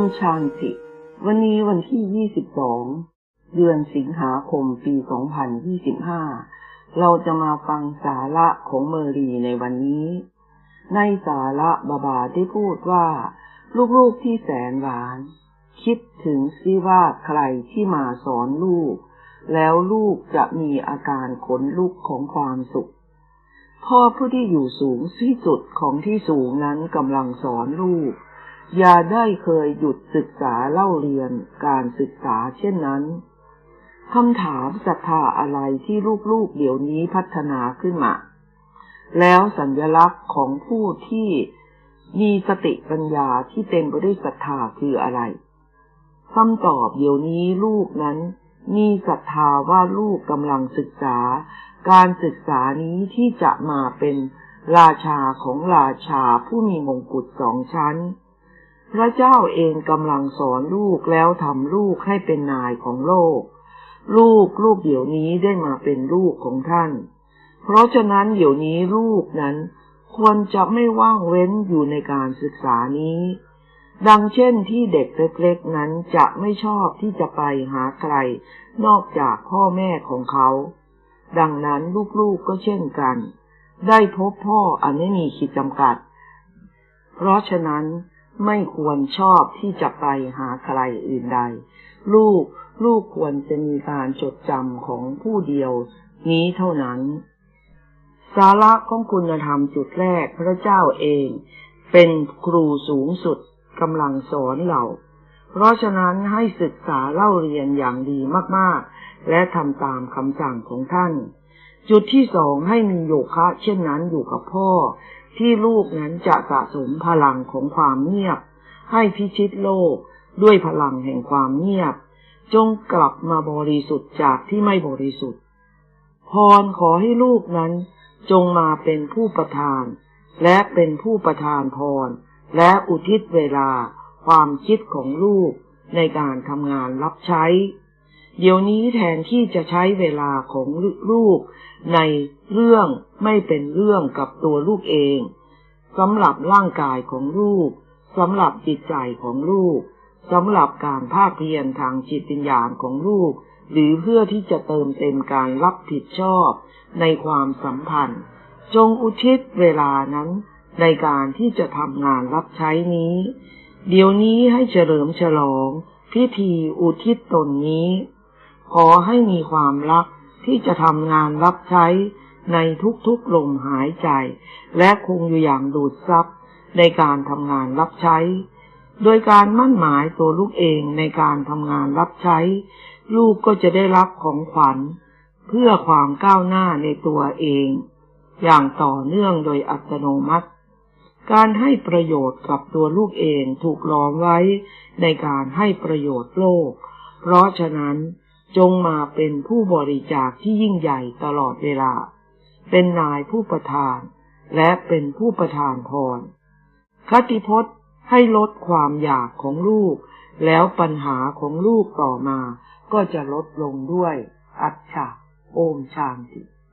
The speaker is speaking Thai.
มชานติวันนี้วันที่ 22 เดือนสิงหาคมปี 2025 เราจะมาฟังสาระของเมอรีในวันนี้ ในสาระบาบาได้พูดว่า ลูกๆที่แสนหวาน คิดถึงซิว่าใครที่มาสอนลูก แล้วลูกจะมีอาการขนลุกของความสุข พ่อผู้ที่อยู่สูงที่สุดของที่สูงนั้นกำลังสอนลูก อย่าได้เคยหยุดศึกษาเล่าเรียนการศึกษาเช่นนั้นคำถามศรัทธาอะไรที่ลูกๆเดี๋ยวนี้พัฒนาขึ้นมา แล้วสัญลักษณ์ของผู้ที่มีสติปัญญาที่เต็มไปด้วยศรัทธาคืออะไรคำตอบเดี๋ยวนี้ลูกนั้น มีศรัทธาว่าลูกกำลังศึกษา การศึกษานี้ที่จะมาเป็นราชาของราชาผู้มีมงกุฎสองชั้น พระเจ้าเองกำลังสอนลูกแล้วทำลูกให้เป็นนายของโลก ลูกลูกเดี๋ยวนี้ได้มาเป็นลูกของท่าน เพราะฉะนั้นเดี๋ยวนี้ลูกนั้น ควรจะไม่ว่างเว้นอยู่ในการศึกษานี้ ดังเช่นที่เด็กเล็กๆนั้นจะไม่ชอบที่จะไปหาใคร นอกจากพ่อแม่ของเขา ดังนั้นลูกๆก็เช่นกัน ได้พบพ่ออันไม่มีขีดจำกัด เพราะฉะนั้น ไม่ควรชอบที่จะไปหาใครอื่นใด ลูกลูกควรจะมีการจดจำของผู้เดียวนี้เท่านั้น สาระของคุณธรรมจุดแรกพระเจ้าเอง เป็นครูสูงสุดกำลังสอนเรา เพราะฉะนั้นให้ศึกษาเล่าเรียนอย่างดีมากๆ และทำตามคำสั่งของท่าน จุดที่สองให้มีโยคะเช่นนั้นอยู่กับพ่อ ที่ลูกนั้นจะสะสมพลังของความเงียบ ให้พิชิตโลกด้วยพลังแห่งความเงียบ จงกลับมาบริสุทธิ์จากที่ไม่บริสุทธิ์ พรขอให้ลูกนั้นจงมาเป็นผู้ประทาน และเป็นผู้ประทานพร และอุทิศเวลาความคิดของลูกในการทำงานรับใช้ เดี๋ยวนี้แทนที่จะใช้เวลาของลูกในเรื่องไม่เป็นเรื่องกับตัวลูกเองสำหรับร่างกายของลูกสำหรับจิตใจของลูกสำหรับการภาคเพียรทางจิตวิญญาณของลูก หรือเพื่อที่จะเติมเต็มการรับผิดชอบในความสัมพันธ์ จงอุทิศเวลานั้น ในการที่จะทำงานรับใช้นี้ เดี๋ยวนี้ให้เฉลิมฉลอง พิธีอุทิศตนนี้ ขอให้มีความรักที่จะทำงานรับใช้ในทุกๆลมหายใจ และคงอยู่อย่างดูดซับในการทำงานรับใช้ โดยการมั่นหมายตัวลูกเองในการทำงานรับใช้ ลูกก็จะได้รับของขวัญ เพื่อความก้าวหน้าในตัวเอง อย่างต่อเนื่องโดยอัตโนมัติ การให้ประโยชน์กับตัวลูกเองถูกล้อมไว้ในการให้ประโยชน์โลก เพราะฉะนั้น จงมาเป็นผู้บริจาคที่ยิ่งใหญ่ตลอดเวลา เป็นนายผู้ประทาน และเป็นผู้ประทานพรคติพจน์ให้ลดความอยากของลูก แล้วปัญหาของลูกต่อมา ก็จะลดลงด้วย อัจฉาโอมชานติ